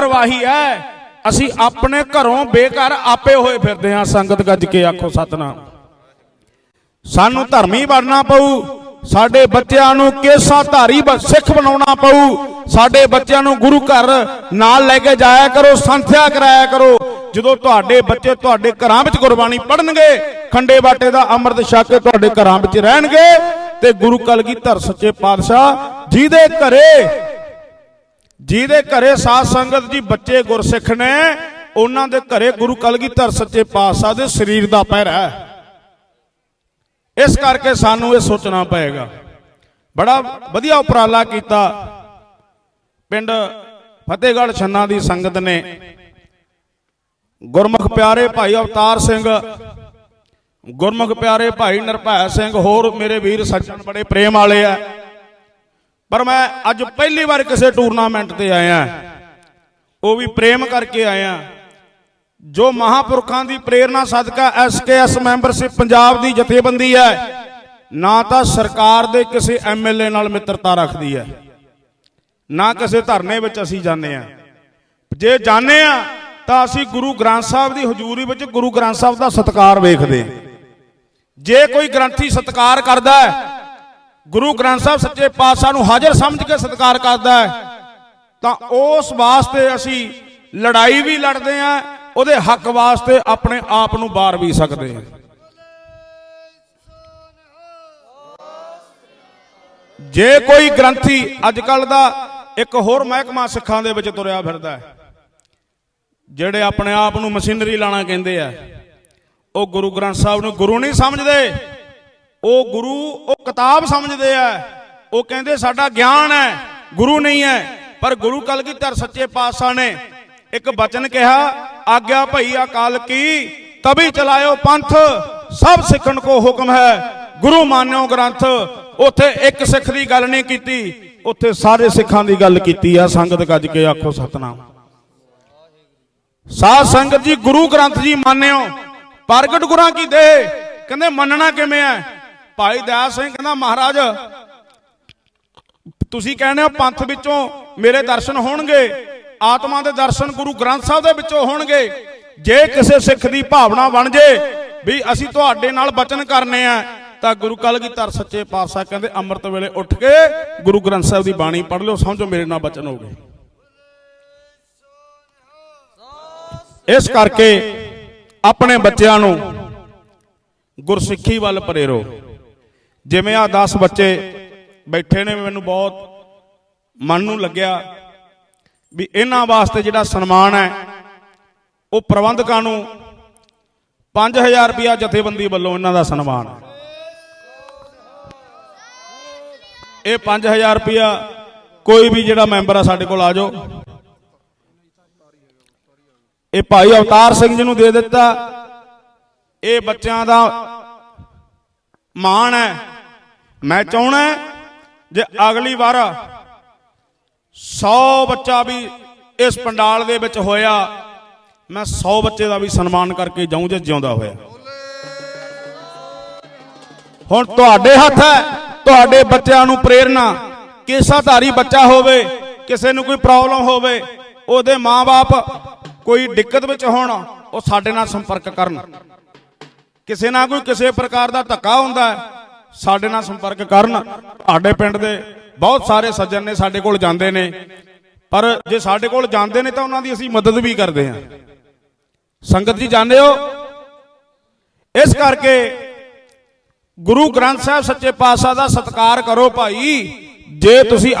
ਪ੍ਰਵਾਹੀ ਹੈ ਅਸੀਂ ਆਪਣੇ ਘਰੋਂ ਬੇਘਰ ਆਪੇ ਹੋਏ ਫਿਰਦੇ ਹਾਂ। ਸੰਗਤ ਗੱਜ ਕੇ ਆਖੋ, ਸਤਨਾਮ। ਸਾਨੂੰ ਧਰਮੀ ਬਣਨਾ ਪਊ। ਸਾਡੇ ਬੱਚਿਆਂ ਨੂੰ ਕੇਸਾ ਧਾਰੀ ਸਿੱਖ ਬਣਾਉਣਾ ਪਊ। ਸਾਡੇ ਬੱਚਿਆਂ ਨੂੰ ਗੁਰੂ ਘਰ ਨਾਲ ਲੈ ਕੇ ਜਾਇਆ ਕਰੋ, ਸੰਥਿਆ ਕਰਾਇਆ ਕਰੋ। ਜਦੋਂ ਤੁਹਾਡੇ ਬੱਚੇ ਤੁਹਾਡੇ ਘਰਾਂ ਵਿੱਚ ਗੁਰਬਾਣੀ ਪੜਨਗੇ ਖੰਡੇ ਬਾਟੇ ਦਾ ਅੰਮ੍ਰਿਤ ਛਕ ਕੇ ਤੁਹਾਡੇ ਘਰਾਂ ਵਿੱਚ ਰਹਿਣਗੇ, ਤੇ ਗੁਰੂ ਕਲਗੀਧਰ ਸੱਚੇ ਪਾਤਸ਼ਾਹ ਜਿਹਦੇ ਘਰੇ ਜਿਹਦੇ ਘਰੇ ਸਾਧ ਸੰਗਤ ਜੀ ਬੱਚੇ ਗੁਰਸਿੱਖ ਨੇ, ਉਹਨਾਂ ਦੇ ਘਰੇ ਗੁਰੂ ਕਲਗੀਧਰ ਸੱਚੇ ਪਾਤਸ਼ਾਹ ਦੇ ਸਰੀਰ ਦਾ ਪਹਿਰਾ ਹੈ। ਇਸ ਕਰਕੇ ਸਾਨੂੰ ਇਹ ਸੋਚਣਾ ਪਏਗਾ। ਬੜਾ ਵਧੀਆ ਉਪਰਾਲਾ ਕੀਤਾ। ਪਿੰਡ ਫਤਿਹਗੜ੍ਹ ਛੰਨਾ ਦੀ ਸੰਗਤ ਨੇ। ਗੁਰਮੁਖ ਪਿਆਰੇ ਭਾਈ ਅਵਤਾਰ ਸਿੰਘ, ਗੁਰਮੁਖ ਪਿਆਰੇ ਭਾਈ ਨਿਰਭੈ ਸਿੰਘ, ਹੋਰ ਮੇਰੇ ਵੀਰ ਸੱਜਣ ਬੜੇ ਪ੍ਰੇਮ ਵਾਲੇ ਆ। ਪਰ ਮੈਂ ਅੱਜ ਪਹਿਲੀ ਵਾਰ ਕਿਸੇ ਟੂਰਨਾਮੈਂਟ ਤੇ ਆਇਆ। ਉਹ ਵੀ ਪ੍ਰੇਮ ਕਰਕੇ ਆਇਆ। ਜੋ ਮਹਾਪੁਰਖਾਂ ਦੀ ਪ੍ਰੇਰਣਾ ਸਦਕਾ ਐਸਕੇਐਸ ਮੈਂਬਰਸ਼ਿਪ ਪੰਜਾਬ ਦੀ ਜਥੇਬੰਦੀ ਹੈ, ਨਾ ਤਾਂ ਸਰਕਾਰ ਦੇ ਕਿਸੇ ਐਮਐਲਏ ਨਾਲ ਮਿੱਤਰਤਾ ਰੱਖਦੀ ਹੈ। ਨਾ ਕਿਸੇ ਧਰਨੇ ਵਿੱਚ ਅਸੀਂ ਜਾਂਦੇ ਆ ਜੇ ਜਾਂਦੇ ਆ ਤਾਂ ਅਸੀਂ ਗੁਰੂ ਗ੍ਰੰਥ ਸਾਹਿਬ ਦੀ ਹਜ਼ੂਰੀ ਵਿੱਚ ਗੁਰੂ ਗ੍ਰੰਥ ਸਾਹਿਬ ਦਾ ਸਤਿਕਾਰ ਵੇਖਦੇ ਜੇ ਕੋਈ ਗ੍ਰੰਥੀ ਸਤਿਕਾਰ ਕਰਦਾ ਹੈ ਗੁਰੂ ਗ੍ਰੰਥ ਸਾਹਿਬ ਸੱਚੇ ਪਾਤਸ਼ਾਹ ਨੂੰ ਹਾਜ਼ਰ ਸਮਝ ਕੇ ਸਤਿਕਾਰ ਕਰਦਾ ਹੈ। ਤਾਂ ਉਸ ਵਾਸਤੇ ਅਸੀਂ ਲੜਾਈ ਵੀ ਲੜਦੇ ਆਂ ਉਹਦੇ ਹੱਕ ਵਾਸਤੇ ਆਪਣੇ ਆਪ ਨੂੰ ਬਾਰ ਵੀ ਸਕਦੇ ਹਾਂ। ਜੇ ਕੋਈ ਗ੍ਰੰਥੀ ਅੱਜ ਕੱਲ ਦਾ ਇੱਕ ਹੋਰ ਮਹਿਕਮਾ ਸਿੱਖਾਂ ਦੇ ਵਿੱਚ ਤੁਰਿਆ ਫਿਰਦਾ ਹੈ, ਜਿਹੜੇ ਆਪਣੇ ਆਪ ਨੂੰ ਮਸ਼ੀਨਰੀ ਲਾਣਾ ਕਹਿੰਦੇ ਆ, ਉਹ ਗੁਰੂ ਗ੍ਰੰਥ ਸਾਹਿਬ ਨੂੰ ਗੁਰੂ ਨਹੀਂ ਸਮਝਦੇ। ਉਹ ਗੁਰੂ, ਉਹ ਕਿਤਾਬ ਸਮਝਦੇ ਆ। ਉਹ ਕਹਿੰਦੇ ਸਾਡਾ ਗਿਆਨ ਹੈ, ਗੁਰੂ ਨਹੀਂ ਹੈ। ਪਰ ਗੁਰੂ ਕਲਗੀਧਰ ਸੱਚੇ ਪਾਤਸ਼ਾਹ ਨੇ ਇੱਕ ਬਚਨ ਕਿਹਾ, ਆਗਿਆ ਭਈ ਅਕਾਲ ਕੀ ਤਬੀ ਚਲਾਇਓ ਪੰਥ, ਸਭ ਸਿੱਖਣ ਕੋ ਹੁਕਮ ਹੈ। ਗੁਰੂ ਮਾਨਿਓ ਗ੍ਰੰਥ। ਉੱਥੇ ਇੱਕ ਸਿੱਖ ਦੀ ਗੱਲ ਨਹੀਂ ਕੀਤੀ, ਉੱਥੇ ਸਾਰੇ ਸਿੱਖਾਂ ਦੀ ਗੱਲ ਕੀਤੀ ਆ। ਸੰਗਤ ਗੱਜ ਕੇ ਆਖੋ, ਸਤਨਾਮ। ਸਾਧ ਸੰਗਤ ਜੀ, ਗੁਰੂ ਗ੍ਰੰਥ ਜੀ ਮੰਨਿਓ, ਪ੍ਰਗਟ ਗੁਰਾਂ ਕੀ ਦੇ? ਕਹਿੰਦੇ, ਮੰਨਣਾ ਕਿਵੇਂ ਹੈ? ਭਾਈ ਦਇਆ ਸਿੰਘ ਕਹਿੰਦਾ, ਮਹਾਰਾਜ, ਤੁਸੀਂ ਕਹਿੰਦੇ ਹੋ ਪੰਥ ਵਿੱਚੋਂ ਮੇਰੇ ਦਰਸ਼ਨ ਹੋਣਗੇ, ਆਤਮਾ ਦੇ ਦਰਸ਼ਨ ਗੁਰੂ ਗ੍ਰੰਥ ਸਾਹਿਬ ਦੇ ਵਿੱਚੋਂ ਹੋਣਗੇ। ਜੇ ਕਿਸੇ ਸਿੱਖ ਦੀ ਭਾਵਨਾ ਬਣ ਜੇ ਵੀ ਅਸੀਂ ਤੁਹਾਡੇ ਨਾਲ ਬਚਨ ਕਰਨੇ ਆ, ਤਾਂ ਗੁਰੂ ਕਲਗੀਧਰ ਸੱਚੇ ਪਾਤਸ਼ਾਹ ਕਹਿੰਦੇ, ਅੰਮ੍ਰਿਤ ਵੇਲੇ ਉੱਠ ਕੇ ਗੁਰੂ ਗ੍ਰੰਥ ਸਾਹਿਬ ਦੀ ਬਾਣੀ ਪੜ੍ਹ ਲਿਓ, ਸਮਝੋ ਮੇਰੇ ਨਾਲ ਬਚਨ ਹੋ ਗਏ। ਇਸ ਕਰਕੇ ਆਪਣੇ ਬੱਚਿਆਂ ਨੂੰ ਗੁਰਸਿੱਖੀ ਵੱਲ ਪ੍ਰੇਰੋ। ਜਿਵੇਂ ਆ 10 ਬੱਚੇ ਬੈਠੇ ਨੇ, ਮੈਨੂੰ ਬਹੁਤ ਮਨ ਨੂੰ ਲੱਗਿਆ ਵੀ ਇਹਨਾਂ ਵਾਸਤੇ ਜਿਹੜਾ ਸਨਮਾਨ ਹੈ, ਉਹ ਪ੍ਰਬੰਧਕਾਂ ਨੂੰ 5000 ਰੁਪਇਆ ਜਥੇਬੰਦੀ ਵੱਲੋਂ ਇਹਨਾਂ ਦਾ ਸਨਮਾਨ ਹੈ। ਇਹ 5000 ਰੁਪਿਆ ਕੋਈ ਵੀ ਜਿਹੜਾ ਮੈਂਬਰ ਆ ਸਾਡੇ ਕੋਲ ਆ ਜਾਓ। ਇਹ ਭਾਈ ਅਵਤਾਰ ਸਿੰਘ ਜੀ ਨੂੰ ਦੇ ਦਿੱਤਾ। ਇਹ ਬੱਚਿਆਂ ਦਾ ਮਾਣ ਹੈ। ਮੈਂ ਚਾਹਣਾ ਜੇ ਅਗਲੀ ਵਾਰ 100 ਬੱਚਾ ਵੀ ਇਸ ਪੰਡਾਲ ਦੇ ਵਿੱਚ ਹੋਇਆ ਮੈਂ 100 ਬੱਚੇ ਦਾ ਵੀ ਸਨਮਾਨ ਕਰਕੇ ਜਾਊਂ ਜੇ ਜਿਉਂਦਾ ਹੋਇਆ। ਹੁਣ ਤੁਹਾਡੇ ਹੱਥ ਹੈ ਤੁਹਾਡੇ ਬੱਚਿਆਂ ਨੂੰ ਪ੍ਰੇਰਣਾ ਕੇਸਾਧਾਰੀ ਬੱਚਾ ਹੋਵੇ ਕਿਸੇ ਨੂੰ ਕੋਈ ਪ੍ਰੋਬਲਮ ਹੋਵੇ ਉਹਦੇ ਮਾਪੇ ਕੋਈ ਦਿੱਕਤ ਵਿੱਚ ਹੋਣ ਉਹ ਸਾਡੇ ਨਾਲ ਸੰਪਰਕ ਕਰਨ। ਕਿਸੇ ਨਾਲ ਕੋਈ ਕਿਸੇ ਪ੍ਰਕਾਰ ਦਾ ਧੱਕਾ ਹੁੰਦਾ ਹੈ, ਸਾਡੇ ਨਾਲ ਸੰਪਰਕ ਕਰਨ। ਸਾਡੇ ਪਿੰਡ ਦੇ ਬਹੁਤ ਸਾਰੇ ਸੱਜਣ ਨੇ ਸਾਡੇ ਕੋਲ ਜਾਂਦੇ ਨੇ। ਪਰ ਜੇ ਸਾਡੇ ਕੋਲ ਜਾਂਦੇ ਨੇ ਤਾਂ ਉਹਨਾਂ ਦੀ ਅਸੀਂ ਮਦਦ ਵੀ ਕਰਦੇ ਹਾਂ। ਸੰਗਤ ਜੀ, ਜਾਣਦੇ ਹੋ? ਇਸ ਕਰਕੇ ਗੁਰੂ ਗ੍ਰੰਥ ਸਾਹਿਬ ਸੱਚੇ ਪਾਤਸ਼ਾਹ ਦਾ ਸਤਿਕਾਰ ਕਰੋ ਭਾਈ। ਜੇ ਤੁਸੀਂ